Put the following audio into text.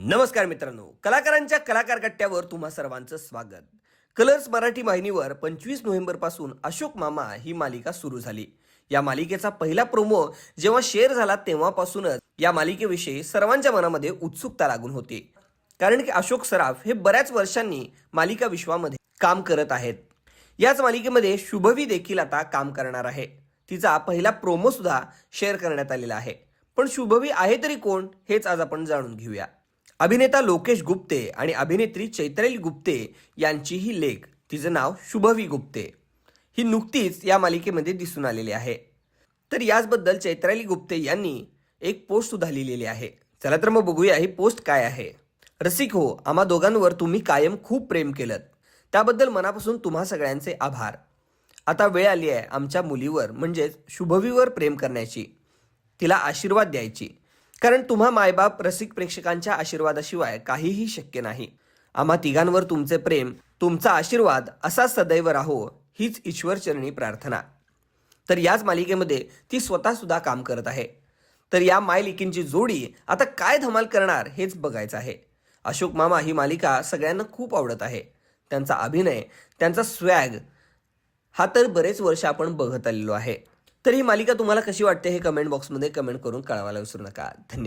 नमस्कार मित्रांनो कलाकारांच्या कलाकार कट्ट्यावर तुम्हा सर्वांचं स्वागत. कलर्स मराठी वाहिनीवर पंचवीस नोव्हेंबरपासून अशोक मामा ही मालिका सुरू झाली. या मालिकेचा पहिला प्रोमो जेव्हा शेअर झाला तेव्हापासूनच या मालिकेविषयी सर्वांच्या मनामध्ये उत्सुकता लागून होती. कारण की अशोक सराफ हे बऱ्याच वर्षांनी मालिका विश्वामध्ये काम करत आहेत. याच मालिकेमध्ये शुभवी देखील आता काम करणार आहे. तिचा पहिला प्रोमो सुद्धा शेअर करण्यात आलेला आहे. पण शुभवी आहे तरी कोण हेच आज आपण जाणून घेऊया. अभिनेता लोकेश गुप्ते आणि अभिनेत्री चैत्राली गुप्ते यांची ही लेख. तिचं नाव शुभवी गुप्ते. ही नुकतीच या मालिकेमध्ये दिसून आलेली आहे. तर याचबद्दल चैत्राली गुप्ते यांनी एक पोस्ट सुद्धा लिहिलेली आहे. चला तर मग बघूया ही पोस्ट काय आहे. रसिक हो आम्हा दोघांवर तुम्ही कायम खूप प्रेम केलं त्याबद्दल मनापासून तुम्हा सगळ्यांचे आभार. आता वेळ आली आहे आमच्या मुलीवर म्हणजेच शुभवीवर प्रेम करण्याची. तिला आशीर्वाद द्यायची. कारण तुम्हा मायबाप रसिक प्रेक्षकांच्या आशीर्वादाशिवाय काहीही शक्य नाही. आम्हा तिघांवर तुमचे प्रेम तुमचा आशीर्वाद असा सदैव राहो हीच ईश्वरचरणी प्रार्थना. तर याच मालिकेमध्ये ती स्वतःसुद्धा काम करत आहे. तर या मायलिकींची जोडी आता काय धमाल करणार हेच बघायचं आहे. अशोक मामा ही मालिका सगळ्यांना खूप आवडत आहे. त्यांचा अभिनय त्यांचा स्वॅग हा तर बरेच वर्ष आपण बघत आलेलो आहे. तर ही मालिका तुम्हाला कशी वाटते हे कमेंट बॉक्समध्ये कमेंट करून कळवायला विसरू नका. धन्यवाद.